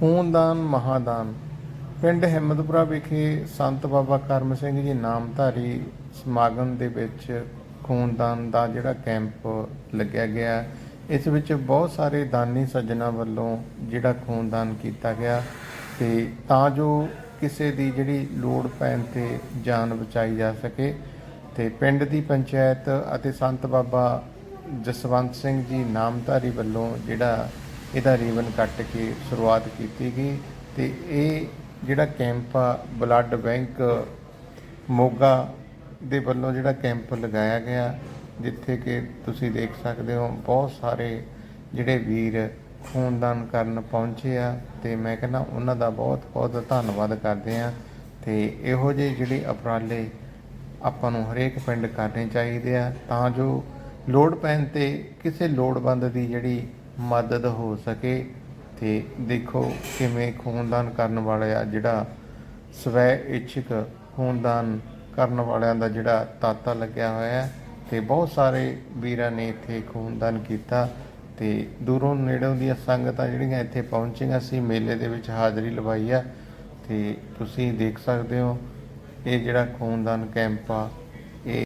ਖੂਨਦਾਨ, ਮਹਾਦਾਨ। ਪਿੰਡ ਹਿੰਮਤਪੁਰਾ ਵਿਖੇ ਸੰਤ ਬਾਬਾ ਕਰਮ ਸਿੰਘ ਜੀ ਨਾਮਧਾਰੀ ਸਮਾਗਮ ਦੇ ਵਿੱਚ ਖੂਨਦਾਨ ਦਾ ਜਿਹੜਾ ਕੈਂਪ ਲੱਗਿਆ ਗਿਆ। ਇਸ ਵਿੱਚ ਬਹੁਤ ਸਾਰੇ ਦਾਨੀ ਸੱਜਣਾ ਵੱਲੋਂ ਜਿਹੜਾ ਖੂਨਦਾਨ ਕੀਤਾ ਗਿਆ ਤੇ ਤਾਂ ਜੋ ਕਿਸੇ ਦੀ ਜਿਹੜੀ ਲੋੜ ਪੈਣ ਤੇ ਜਾਨ ਬਚਾਈ ਜਾ ਸਕੇ ਤੇ ਪਿੰਡ ਦੀ ਪੰਚਾਇਤ ਅਤੇ ਸੰਤ ਬਾਬਾ ਜਸਵੰਤ ਸਿੰਘ ਜੀ ਨਾਮਧਾਰੀ ਵੱਲੋਂ ਜਿਹੜਾ ਇਹਦਾ ਰੀਬਨ ਕੱਟ ਕੇ ਸ਼ੁਰੂਆਤ ਕੀਤੀ ਗਈ ਤੇ ਇਹ ਜਿਹੜਾ ਕੈਂਪ ਆ, ਬਲੱਡ ਬੈਂਕ ਮੋਗਾ ਦੇ ਵੱਲੋਂ ਜਿਹੜਾ ਕੈਂਪ ਲਗਾਇਆ ਗਿਆ, ਜਿੱਥੇ ਕਿ ਤੁਸੀਂ ਦੇਖ ਸਕਦੇ ਹੋ ਬਹੁਤ ਸਾਰੇ ਜਿਹੜੇ ਵੀਰ ਖੂਨਦਾਨ ਕਰਨ ਪਹੁੰਚੇ ਆ ਤੇ ਮੈਂ ਕਹਿੰਦਾ ਉਹਨਾਂ ਦਾ ਬਹੁਤ ਬਹੁਤ ਧੰਨਵਾਦ ਕਰਦੇ ਆ ਤੇ ਇਹੋ ਜਿਹੇ ਜਿਹੜੇ ਉਪਰਾਲੇ ਆਪਾਂ ਨੂੰ ਹਰੇਕ ਪਿੰਡ ਕਰਨੇ ਚਾਹੀਦੇ ਆ, ਤਾਂ ਜੋ ਲੋੜ ਪੈਣ ਤੇ ਕਿਸੇ ਲੋੜਵੰਦ ਦੀ ਜਿਹੜੀ ਮਦਦ ਹੋ ਸਕੇ। ਤੇ ਦੇਖੋ ਕਿਵੇਂ ਖੂਨਦਾਨ ਕਰਨ ਵਾਲਾ ਜਿਹੜਾ ਸਵੈ ਇੱਛਕ ਖੂਨਦਾਨ ਕਰਨ ਵਾਲਿਆਂ ਦਾ ਜਿਹੜਾ ਤਾਤਾ ਲੱਗਿਆ ਹੋਇਆ ਹੈ ਤੇ ਬਹੁਤ ਸਾਰੇ ਵੀਰਾਂ ਨੇ ਇੱਥੇ ਖੂਨਦਾਨ ਕੀਤਾ ਤੇ ਦੂਰੋਂ ਨੇੜੋਂ ਦੀਆਂ ਸੰਗਤਾਂ ਜਿਹੜੀਆਂ ਇੱਥੇ ਪਹੁੰਚੀਆਂ ਸੀ, ਮੇਲੇ ਦੇ ਵਿੱਚ ਹਾਜ਼ਰੀ ਲਵਾਈ ਆ ਤੇ ਤੁਸੀਂ ਦੇਖ ਸਕਦੇ ਹੋ, ਇਹ ਜਿਹੜਾ ਖੂਨਦਾਨ ਕੈਂਪ ਆ